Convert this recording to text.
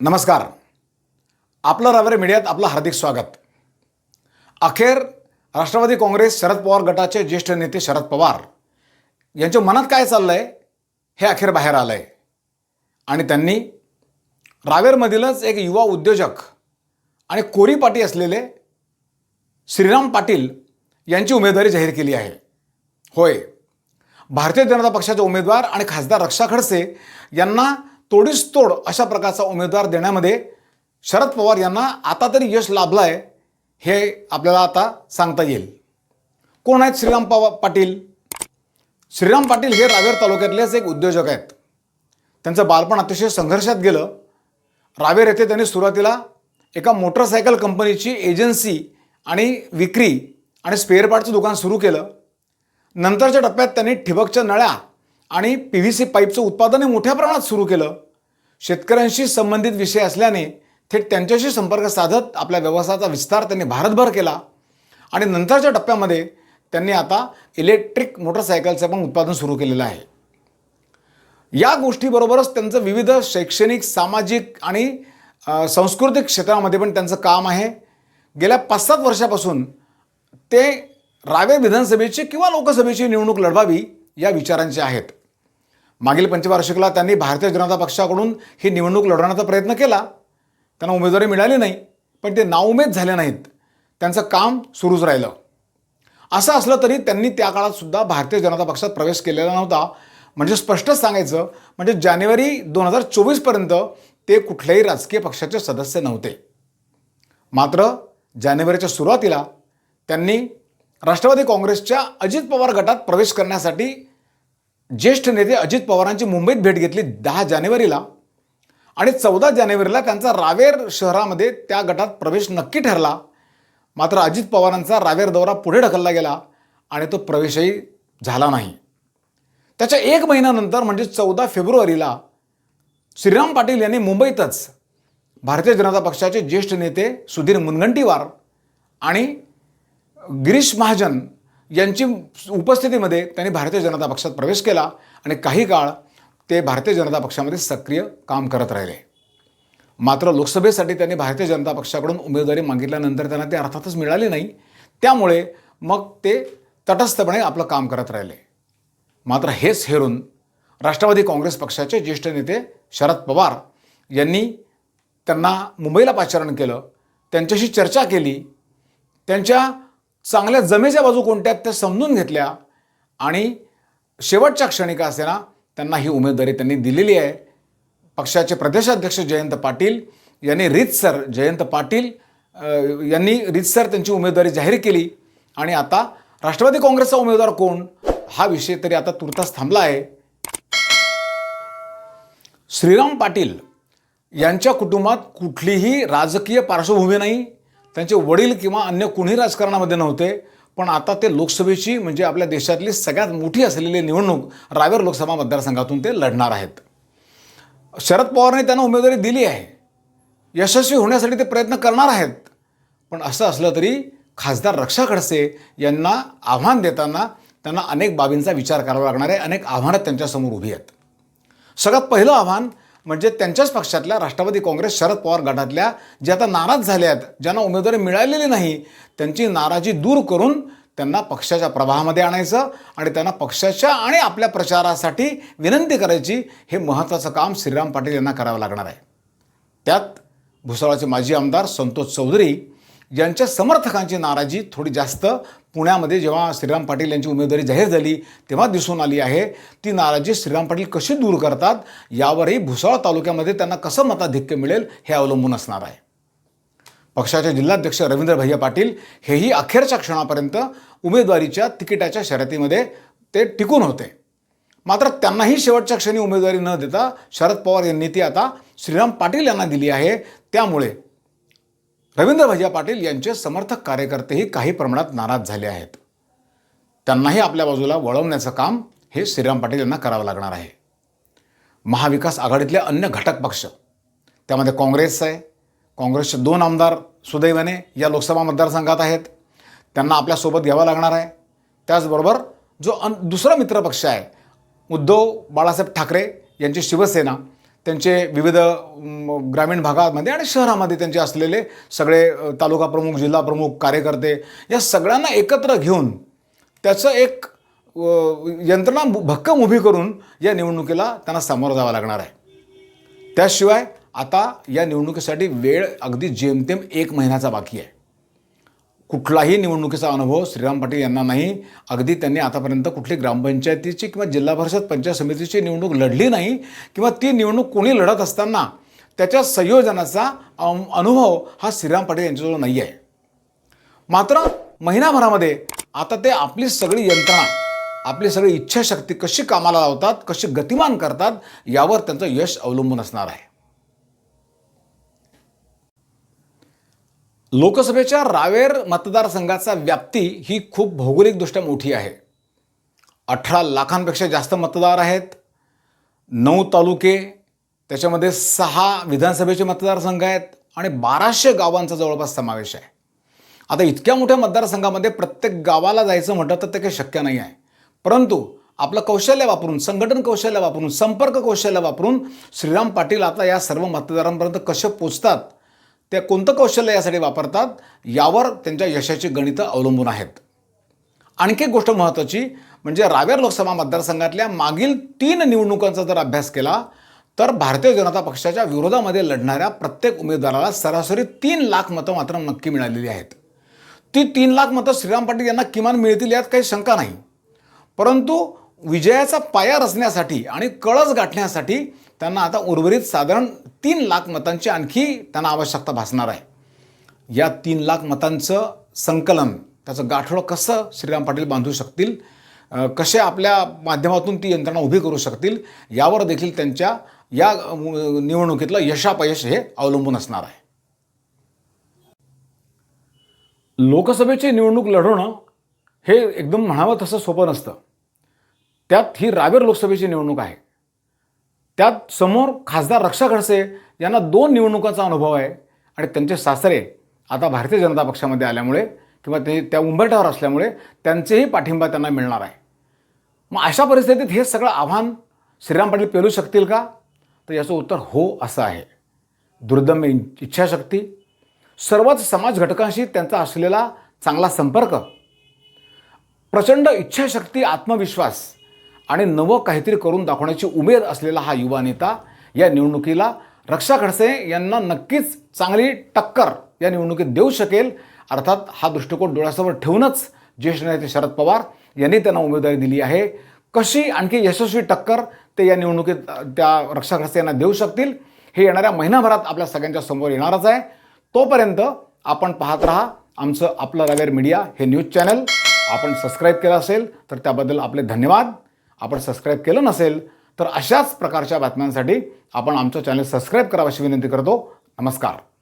नमस्कार. आपलं रविवारी मीडियात आपलं हार्दिक स्वागत. अखेर राष्ट्रवादी काँग्रेस शरद पवार गटाचे ज्येष्ठ नेते शरद पवार यांच्या मनात काय चाललं आहे हे अखेर बाहेर आलं आहे आणि त्यांनी रावेरमधीलच एक युवा उद्योजक आणि कोरी पाटी असलेले श्रीराम पाटील यांची उमेदवारी जाहीर केली आहे. होय. भारतीय जनता पक्षाचे उमेदवार आणि खासदार रक्षा खडसे यांना तोडीस तोड अशा प्रकारचा उमेदवार देण्यामध्ये शरद पवार यांना आता तरी यश लाभलं आहे हे आपल्याला आता सांगता येईल. कोण आहेत श्रीराम पवा पाटील? श्रीराम पाटील हे रावेर तालुक्यातलेच एक उद्योजक आहेत. त्यांचं बालपण अतिशय संघर्षात गेलं. रावेर येथे त्यांनी सुरुवातीला एका मोटरसायकल कंपनीची एजन्सी आणि विक्री आणि स्पेअर पार्टचं दुकान सुरू केलं. नंतरच्या टप्प्यात त्यांनी ठिबकच्या नळ्या आणि पी व्ही सी पाईपचं उत्पादनही मोठ्या प्रमाणात सुरू केलं. शेतकऱ्यांशी संबंधित विषय असल्याने थेट त्यांच्याशी संपर्क साधत आपल्या व्यवसायाचा विस्तार त्यांनी भारतभर केला. आणि नंतरच्या टप्प्यामध्ये त्यांनी आता इलेक्ट्रिक मोटरसायकलचं पण उत्पादन सुरू केलेलं आहे. या गोष्टीबरोबरच त्यांचं विविध शैक्षणिक सामाजिक आणि सांस्कृतिक क्षेत्रामध्ये पण त्यांचं काम आहे. गेल्या पाच सात वर्षापासून ते रावे विधानसभेची किंवा लोकसभेची निवडणूक लढवावी या विचारांचे आहेत. मागील पंचवार्षिकला त्यांनी भारतीय जनता पक्षाकडून ही निवडणूक लढवण्याचा प्रयत्न केला. त्यांना उमेदवारी मिळाली नाही पण ते नाउमेद झाले नाहीत. त्यांचं काम सुरूच राहिलं. असं असलं तरी त्यांनी त्या काळातसुद्धा भारतीय जनता पक्षात प्रवेश केलेला नव्हता. म्हणजे स्पष्टच सांगायचं म्हणजे जानेवारी दोन हजार चोवीसपर्यंत ते कुठल्याही राजकीय पक्षाचे सदस्य नव्हते. मात्र जानेवारीच्या सुरुवातीला त्यांनी राष्ट्रवादी काँग्रेसच्या अजित पवार गटात प्रवेश करण्यासाठी ज्येष्ठ नेते अजित पवारांची मुंबईत भेट घेतली दहा जानेवारीला आणि चौदा जानेवारीला त्यांचा रावेर शहरामध्ये त्या गटात प्रवेश नक्की ठरला. मात्र अजित पवारांचा रावेर दौरा पुढे ढकलला गेला आणि तो प्रवेशही झाला नाही. त्याच्या एक महिन्यानंतर म्हणजे चौदा फेब्रुवारीला श्रीराम पाटील यांनी मुंबईतच भारतीय जनता पक्षाचे ज्येष्ठ नेते सुधीर मुनगंटीवार आणि गिरीश महाजन यांची उपस्थितीमध्ये त्यांनी भारतीय जनता पक्षात प्रवेश केला आणि काही काळ ते भारतीय जनता पक्षामध्ये सक्रिय काम करत राहिले. मात्र लोकसभेसाठी त्यांनी भारतीय जनता पक्षाकडून उमेदवारी मागितल्यानंतर त्यांना ते अर्थातच मिळाली नाही. त्यामुळे मग ते तटस्थपणे आपलं काम करत राहिले. मात्र हेच हेरून राष्ट्रवादी काँग्रेस पक्षाचे ज्येष्ठ नेते शरद पवार यांनी त्यांना मुंबईला पाचारण केलं त्यांच्याशी चर्चा केली त्यांच्या चांगल्या जमेच्या बाजू कोणत्या आहेत त्या समजून घेतल्या आणि शेवटच्या क्षणी का असेना त्यांना ही उमेदवारी त्यांनी दिलेली आहे. पक्षाचे प्रदेशाध्यक्ष जयंत पाटील यांनी रीतसर जयंत पाटील यांनी रीतसर त्यांची उमेदवारी जाहीर केली. आणि आता राष्ट्रवादी काँग्रेसचा उमेदवार कोण? हा विषय तरी आता तुर्तास थांबला आहे. श्रीराम पाटील यांच्या कुटुंबात कुठलीही राजकीय पार्श्वभूमी नाही. त्यांचे वडील किंवा अन्य कुणी राजकारणामध्ये नव्हते पण आता ते लोकसभेची म्हणजे आपल्या देशातली सगळ्यात मोठी असलेली निवडणूक रावेर लोकसभा मतदारसंघातून ते लढणार आहेत. शरद पवारने त्यांना उमेदवारी दिली आहे. यशस्वी होण्यासाठी ते प्रयत्न करणार आहेत. पण असं असलं तरी खासदार रक्षा खडसे यांना आव्हान देताना त्यांना अनेक बाबींचा विचार करावा लागणार आहे अनेक आव्हानं त्यांच्यासमोर उभी आहेत. सगळ्यात पहिलं आव्हान म्हणजे त्यांच्याच पक्षातल्या राष्ट्रवादी काँग्रेस शरद पवार गटातल्या जे आता नाराज झाले आहेत ज्यांना उमेदवारी मिळालेली नाही त्यांची नाराजी दूर करून त्यांना पक्षाच्या प्रवाहामध्ये आणायचं आणि त्यांना पक्षाच्या आणि आपल्या प्रचारासाठी विनंती करायची हे महत्त्वाचं काम श्रीराम पाटील यांना करावं लागणार आहे. त्यात भुसावळाचे माजी आमदार संतोष चौधरी यांच्या समर्थकांची नाराजी थोडी जास्त पुण्यामध्ये जेव्हा श्रीराम पाटील यांची उमेदवारी जाहीर झाली तेव्हा दिसून आली आहे ती नाराजी श्रीराम पाटील कशी दूर करतात यावरही भुसावळ तालुक्यामध्ये त्यांना कसं मताधिक्य मिळेल हे अवलंबून असणार आहे. पक्षाचे जिल्हाध्यक्ष रवींद्र भैया पाटील हेही अखेरच्या क्षणापर्यंत उमेदवारीच्या तिकिटाच्या शर्यतीमध्ये ते टिकून होते. मात्र त्यांनाही शेवटच्या क्षणी उमेदवारी न देता शरद पवार यांनी ती आता श्रीराम पाटील यांना दिली आहे त्यामुळे रवींद्र भैया पाटील यांचे समर्थक कार्यकर्तेही काही प्रमाणात नाराज झाले आहेत. त्यांनाही आपल्या बाजूला वळवण्याचं काम हे श्रीराम पाटील यांना करावं लागणार आहे. महाविकास आघाडीतले अन्य घटक पक्ष त्यामध्ये काँग्रेस आहे. काँग्रेसचे दोन आमदार सुदैवाने या लोकसभा मतदारसंघात आहेत. त्यांना आपल्यासोबत घ्यावं लागणार आहे. त्याचबरोबर जो अन दुसरा मित्रपक्ष आहे उद्धव बाळासाहेब ठाकरे यांची शिवसेना त्यांचे विविध ग्रामीण भागामध्ये आणि शहरामध्ये त्यांचे असलेले सगळे तालुका प्रमुख जिल्हा प्रमुख कार्यकर्ते या सगळ्यांना एकत्र घेऊन त्याचं एक यंत्रणा भक्कम उभी करून या निवडणुकीला त्यांना सामोरं जावं लागणार आहे. त्याशिवाय आता या निवडणुकीसाठी वेळ अगदी जेमतेम एक महिन्याचा बाकी आहे. कुठलाही निवडणुकीचा अनुभव श्रीराम पाटील यांना नाही. अगदी त्यांनी आतापर्यंत कुठली ग्रामपंचायतीची किंवा जिल्हा परिषद पंचायत समितीची निवडणूक लढली नाही किंवा ती निवडणूक कोणी लढत असताना त्याच्या संयोजनाचा अनुभव हा श्रीराम पाटील यांच्याजवळ नाही आहे. मात्र महिनाभरामध्ये आता ते आपली सगळी यंत्रणा आपली सगळी इच्छाशक्ती कशी कामाला लावतात कशी गतिमान करतात यावर त्यांचं यश अवलंबून असणार आहे. लोकसभेच्या रावेर मतदारसंघाचा व्याप्ती ही खूप भौगोलिकदृष्ट्या मोठी आहे. अठरा लाखांपेक्षा जास्त मतदार आहेत. नऊ तालुके त्याच्यामध्ये सहा विधानसभेचे मतदारसंघ आहेत आणि बाराशे गावांचा जवळपास समावेश आहे. आता इतक्या मोठ्या मतदारसंघामध्ये प्रत्येक गावाला जायचं म्हटलं तर ते काही शक्य नाही आहे. परंतु आपलं कौशल्य वापरून संघटन कौशल्य वापरून संपर्क कौशल्य वापरून श्रीराम पाटील आता या सर्व मतदारांपर्यंत कसे पोचतात ते कोणतं कौशल्य यासाठी वापरतात? यावर त्यांच्या यशाची गणितं अवलंबून आहेत. आणखी एक गोष्ट महत्त्वाची म्हणजे रावेर लोकसभा मतदारसंघातल्या मागील तीन निवडणुकांचा जर अभ्यास केला तर भारतीय जनता पक्षाच्या विरोधामध्ये लढणाऱ्या प्रत्येक उमेदवाराला सरासरी तीन लाख मतं मात्र नक्की मिळालेली आहेत. ती तीन लाख मतं श्रीराम पाटील यांना किमान मिळतील यात काही शंका नाही. परंतु विजयाचा पाया रचण्यासाठी आणि कळस गाठण्यासाठी त्यांना आता उर्वरित साधारण तीन लाख मतांची आणखी त्यांना आवश्यकता भासणार आहे. या तीन लाख मतांचं संकलन त्याचं गाठोडं कसं श्रीराम पाटील बांधू शकतील कसे आपल्या माध्यमातून ती यंत्रणा उभी करू शकतील यावर देखील त्यांच्या या निवडणुकीतलं यशापयश हे अवलंबून असणार आहे. लोकसभेची निवडणूक लढवणं हे एकदम म्हणावं तसं सोपं नसतं. त्यात ही रावेर लोकसभेची निवडणूक आहे. त्यात समोर खासदार रक्षा खडसे यांना दोन निवडणुकांचा अनुभव आहे आणि त्यांचे सासरे आता भारतीय जनता पक्षामध्ये आल्यामुळे किंवा ते त्या उंबरठ्यावर असल्यामुळे त्यांचेही पाठिंबा त्यांना मिळणार आहे. मग अशा परिस्थितीत हे सगळं आव्हान श्रीराम पाटील पेलू शकतील का? तर याचं उत्तर हो असं आहे. दुर्दम्य इच्छाशक्ती सर्वच समाज घटकांशी त्यांचा असलेला चांगला संपर्क प्रचंड इच्छाशक्ती आत्मविश्वास आणि नवं काहीतरी करून दाखवण्याची उमेद असलेला हा युवा नेता या निवडणुकीला रक्षा खडसे यांना नक्कीच चांगली टक्कर या निवडणुकीत देऊ शकेल. अर्थात हा दृष्टिकोन डोळ्यासमोर ठेवूनच ज्येष्ठ नेते शरद पवार यांनी त्यांना उमेदवारी दिली आहे. कशी आणखी यशस्वी टक्कर ते या निवडणुकीत त्या रक्षा खडसे यांना देऊ शकतील हे येणाऱ्या महिनाभरात आपल्या सगळ्यांच्या समोर येणारच आहे. तोपर्यंत आपण पाहत राहा आमचं आपलं रवेर मीडिया हे न्यूज चॅनल. आपण सबस्क्राईब केलं असेल तर त्याबद्दल आपले धन्यवाद. आपण सबस्क्राईब केलं नसेल तर अशाच प्रकारच्या बातम्यांसाठी आपण आमचं चॅनल सबस्क्राईब करावं अशी विनंती करतो. नमस्कार.